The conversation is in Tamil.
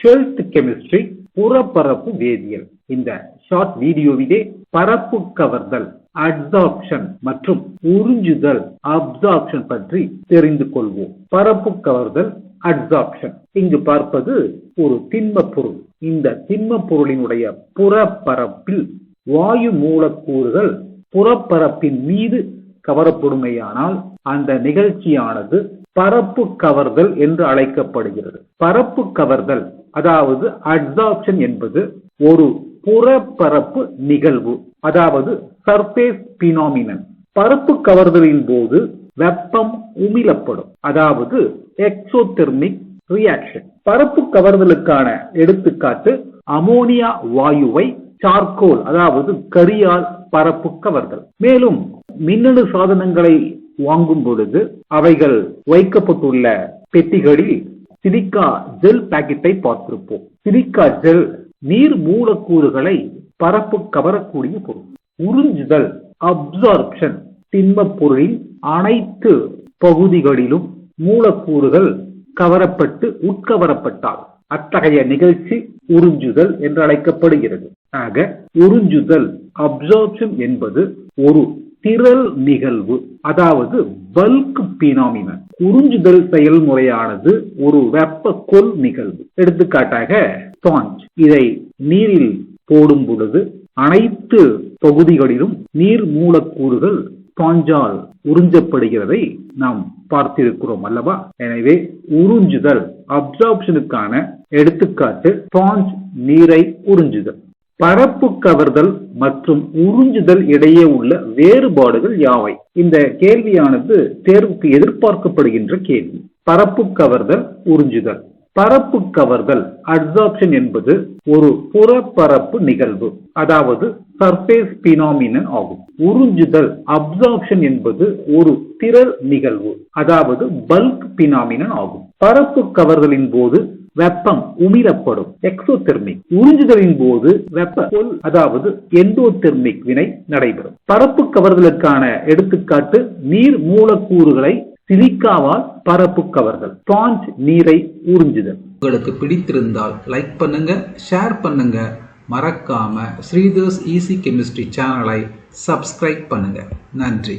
டுவெல்த் கெமிஸ்ட்ரி புறப்பரப்பு வேதியியல். இந்த ஷார்ட் வீடியோவிலே பரப்பு கவர்தல் அட்சார்ப்ஷன் மற்றும் உறிஞ்சுதல் அப்சார்ப்ஷன் பற்றி தெரிந்து கொள்வோம். பரப்பு கவர்தல் அட்சார்ப்ஷன் இங்கு பார்ப்பது ஒரு திண்ம பொருள். இந்த திண்ம பொருளினுடைய புறப்பரப்பில் வாயு மூலக்கூறுகள் புறப்பரப்பின் மீது கவரப்படுமையானால் அந்த நிகழ்ச்சியானது பரப்பு கவர்தல் என்று அழைக்கப்படுகிறது. பரப்பு கவர்தல் அதாவது அட்சாப்ஷன் என்பது ஒரு புறப்பரப்பு நிகழ்வு அதாவது சர்பேஸ் பினாமினன் பரப்பு கவர்தலின் போது வெப்பம் உமிழப்படும் அதாவது எக்ஸோதெர்மிக் ரியாக்ஷன் பரப்பு கவர்தலுக்கான எடுத்துக்காட்டு அமோனியா வாயுவை சார்கோல் அதாவது கரியால் பரப்பு கவர்தல். மேலும் மின்னணு சாதனங்களை வாங்கும் பொழுது அவைகள் வைக்கப்பட்டுள்ள பெட்டிகளில் சிலிக்கா ஜெல் பாக்கெட்டை பார்த்திருப்போம். சிலிக்கா ஜெல் நீர் மூலக்கூறுகளை பரப்பு கவரக்கூடிய பொருள். உறிஞ்சுதல் அப்சார்ப்ஷன் திண்ம பொருளின் அனைத்து பகுதிகளிலும் மூலக்கூறுகள் கவரப்பட்டு உட்கவரப்பட்டால் அத்தகைய நிகழ்ச்சி உறிஞ்சுதல் என்று அழைக்கப்படுகிறது. ஆக உறிஞ்சுதல் அப்சார்ப்ஷன் என்பது ஒரு திரள் நிகழ்வு அதாவது பல்க் பினாமினன் உறிஞ்சுதல் செயல்முறையானது ஒரு வெப்ப கொல் நிகழ்வு. எடுத்துக்காட்டாக ஸ்பாஞ்ச் இதை நீரில் போடும் பொழுது அனைத்து பகுதிகளிலும் நீர் மூலக்கூறுகள் ஸ்பாஞ்சால் உறிஞ்சப்படுகிறதை நாம் பார்த்திருக்கிறோம் அல்லவா? எனவே உறிஞ்சுதல் அப்சார்ப்ஷனுக்கான எடுத்துக்காட்டு ஸ்பாஞ்ச் நீரை உறிஞ்சுதல். பரப்பு கவர்தல் மற்றும் உறிஞ்சுதல் இடையே உள்ள வேறுபாடுகள் யாவை? இந்த கேள்வியானது தேர்வுக்கு எதிர்பார்க்கப்படுகின்ற கேள்வி. பரப்பு கவர்தல் உறிஞ்சுதல். பரப்பு கவர்தல் அட்சார்ப்ஷன் என்பது ஒரு புறப்பரப்பு நிகழ்வு அதாவது சர்பேஸ் பினாமினன் ஆகும். உறிஞ்சுதல் அப்சார்ப்ஷன் என்பது ஒரு திரள் நிகழ்வு அதாவது பல்க் பினாமினன் ஆகும். பரப்பு கவர்தலின் போது வெப்பம் உமிழப்படும். எக்ஸோதெர்மிக். உறிஞ்சுதலின் போது வெப்ப கொல் அதாவது எண்டோதெர்மிக் வினை நடைபெறும். பரப்பு கவர்தலுக்கான எடுத்துக்காட்டு நீர் மூலக்கூறுகளை சிலிக்காவால் பரப்பு கவர்கள் ஸ்பாஞ்ச் நீரை உறிஞ்சுதல். உங்களுக்கு பிடித்திருந்தால் லைக் பண்ணுங்க ஷேர் பண்ணுங்க. மறக்காம ஸ்ரீதர்ஸ் ஈஸி கெமிஸ்ட்ரி சேனலை சப்ஸ்கிரைப் பண்ணுங்க. நன்றி.